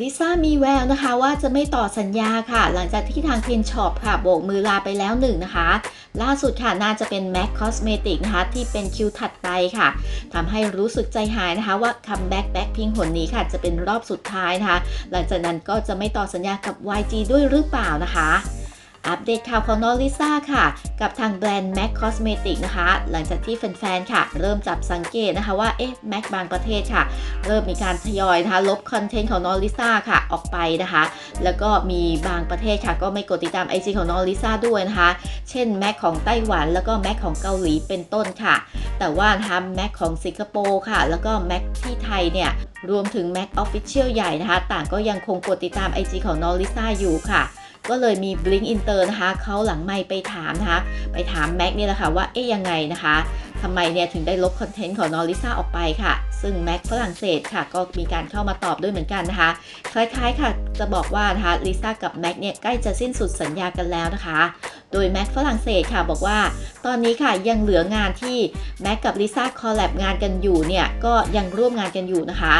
ลิซ่ามีแววนะคะว่าจะไม่ต่อสัญญาค่ะ หลังจากที่ทางเพนช็อปค่ะโบกมือลาไปแล้วหนึ่งนะคะ ล่าสุดค่ะน่าจะเป็น MAC Cosmetic นะคะที่เป็นคิวถัดไปค่ะทำให้รู้สึกใจหายนะคะว่าคัมแบ็กแบ็คพิงหนนี้ค่ะ จะเป็นรอบสุดท้ายนะคะ หลังจากนั้นก็จะไม่ต่อสัญญากับ YG ด้วยหรือเปล่านะคะ อัปเดตข่าวของน้องลิซ่าค่ะ กับทางแบรนด์ MAC Cosmetic นะคะ หลังจากที่แฟนๆ ค่ะ เริ่มจับสังเกตนะคะว่า เอ๊ะ MAC บางประเทศค่ะ เริ่มมีการทยอยนะคะ ลบคอนเทนต์ของน้องลิซ่าค่ะ ออกไปนะคะ แล้วก็มีบางประเทศค่ะ ก็ไม่กดติดตาม IG ของน้องลิซ่าด้วยนะคะ เช่น MAC ของไต้หวัน แล้วก็ MAC ของเกาหลี เป็นต้นค่ะ แต่ว่านะคะ MAC ของสิงคโปร์ค่ะ แล้วก็ MAC ที่ไทยเนี่ย รวมถึง MAC Official ใหญ่นะคะ ต่างก็ยังคงกดติดตาม IG ของน้องลิซ่าอยู่ค่ะ ก็เลยมี Blink Inter นะคะเขาหลังไม่ไปถามนะคะ ไปถามแม็กเนี่ยแหละค่ะว่าเอ๊ยยังไงนะคะทำไมเนี่ยถึงได้ลบคอนเทนต์ของนอริซ่าออกไปค่ะ ซึ่งแม็กฝรั่งเศสค่ะ ก็มีการเข้ามาตอบด้วยเหมือนกันนะคะ คล้ายๆค่ะ จะบอกว่านะคะลิซ่ากับแม็กเนี่ยใกล้จะสิ้นสุดสัญญากันแล้วนะคะ โดยแม็กฝรั่งเศสค่ะบอกว่า ตอนนี้ค่ะยังเหลืองานที่แม็กกับลิซ่าคอลแลบงานกันอยู่เนี่ยก็ยังร่วมงานกันอยู่นะคะ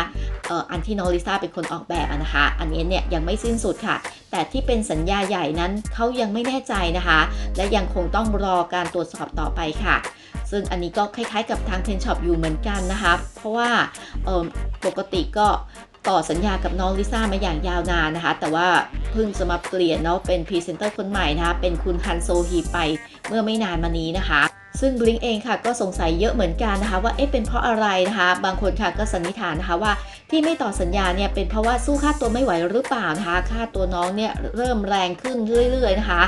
อันที่น้องลิซ่าเป็นคนออกแบบนะคะ อันนี้เนี่ยยังไม่สิ้นสุดค่ะ แต่ที่เป็นสัญญาใหญ่นั้นเขายังไม่แน่ใจนะคะ และยังคงต้องรอการตรวจสอบต่อไปค่ะ ซึ่งอันนี้ก็คล้ายๆกับทางเทนช็อปอยู่เหมือนกันนะคะ เพราะว่าปกติก็ต่อสัญญากับน้องลิซ่ามาอย่างยาวนานนะคะ แต่ว่าเพิ่งจะมาเปลี่ยนเนาะเป็นพรีเซนเตอร์คนใหม่นะคะ เป็นคุณฮันโซฮีไปเมื่อไม่นานมานี้นะคะ ซึ่งบลิงเองค่ะก็สงสัยเยอะเหมือนกันนะคะว่าเอ๊ะเป็นเพราะอะไรนะคะ บางคนค่ะก็สันนิษฐานนะคะว่าที่ไม่ต่อสัญญาเนี่ยเป็นเพราะว่าสู้ค่าตัวไม่ไหวหรือเปล่านะคะค่าตัวน้องเนี่ยเริ่มแรงขึ้นเรื่อยๆนะคะ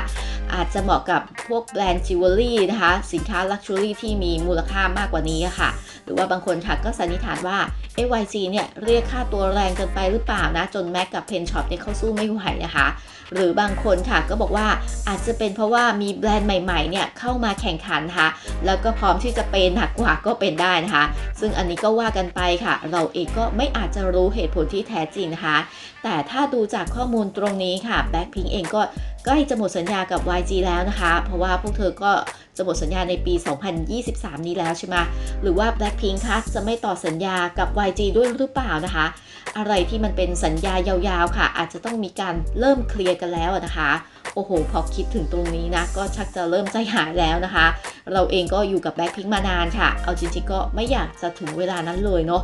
อาจจะเหมาะกับพวกแบรนด์จิวเวลรี่นะคะสินค้าลักชัวรี่ที่มีมูลค่ามากกว่านี้ค่ะ หรือว่าบางคนค่ะก็สันนิษฐานว่า AYG เนี่ยเรียกค่าตัวแรงเกินไปหรือเปล่านะ จนแม็กกับเพนช็อปเนี่ยเขาสู้ไม่ไหวนะคะ หรือบางคนค่ะก็บอกว่าอาจจะเป็นเพราะว่ามีแบรนด์ใหม่ๆเนี่ยเข้ามาแข่งขันนะคะแล้วก็พร้อมที่จะเป็นหนักกว่าก็เป็นได้นะคะ ซึ่งอันนี้ก็ว่ากันไปค่ะ เราเองก็ไม่อาจจะรู้เหตุผลที่แท้จริงนะคะ แต่ถ้าดูจากข้อมูลตรงนี้ค่ะ Blackpink เองก็ใกล้จะหมดสัญญากับ YG แล้วนะคะ เพราะว่าพวกเธอก็จะหมดสัญญาในปี 2023 นี้แล้วใช่ไหมหรือว่า Blackpink คะจะไม่ต่อสัญญากับ YG ด้วยหรือเปล่านะคะ อะไรที่มันเป็นสัญญายาวๆค่ะ อาจจะต้องมีการเริ่มเคลียร์กันแล้วนะคะ โอ้โห พอคิดถึงตรงนี้นะ ก็ชักจะเริ่มใจหายแล้วนะคะ เราเองก็อยู่กับแบ็คพิงมานานค่ะ เอาจริงๆก็ไม่อยากจะถึงเวลานั้นเลยเนาะ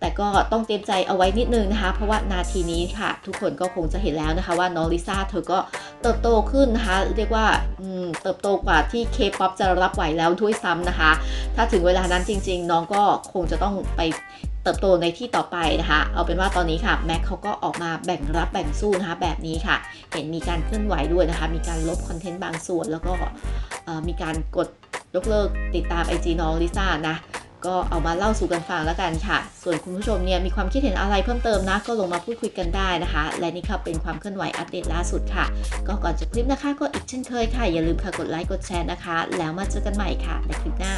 แต่ก็ต้องเตรียมใจเอาไว้นิดนึงนะคะ เพราะว่านาทีนี้ค่ะ ทุกคนก็คงจะเห็นแล้วนะคะว่าน้องลิซ่าเธอก็เติบโตขึ้นนะคะ เรียกว่าเติบโตกว่าที่เคป๊อปจะรับไหวแล้วด้วยซ้ำนะคะ ถ้าถึงเวลานั้นจริง ๆ น้องก็คงจะต้องไปเติบโตในที่ต่อไปนะคะ เอาเป็นว่าตอนนี้ค่ะแม็กเขาก็ออกมาแบ่งรับแบ่งสู้นะคะแบบนี้ค่ะ เห็นมีการเคลื่อนไหวด้วยนะคะ มีการลบคอนเทนต์บางส่วนแล้วก็มีการกด ยกเลิกติดตาม IG น้องลิซ่านะ ก็เอามาเล่าสู่กันฟังแล้วกันค่ะ ส่วนคุณผู้ชมเนี่ยมีความคิดเห็นอะไรเพิ่มเติมนะ ก็ลงมาพูดคุยกันได้นะคะ และนี่ค่ะเป็นความเคลื่อนไหวอัปเดตล่าสุดค่ะ ก็ก่อนจบคลิปนะคะ ก็อีกเช่นเคยค่ะอย่าลืมค่ะกดไลค์กดแชร์นะคะ แล้วมาเจอกันใหม่ค่ะในคลิปหน้า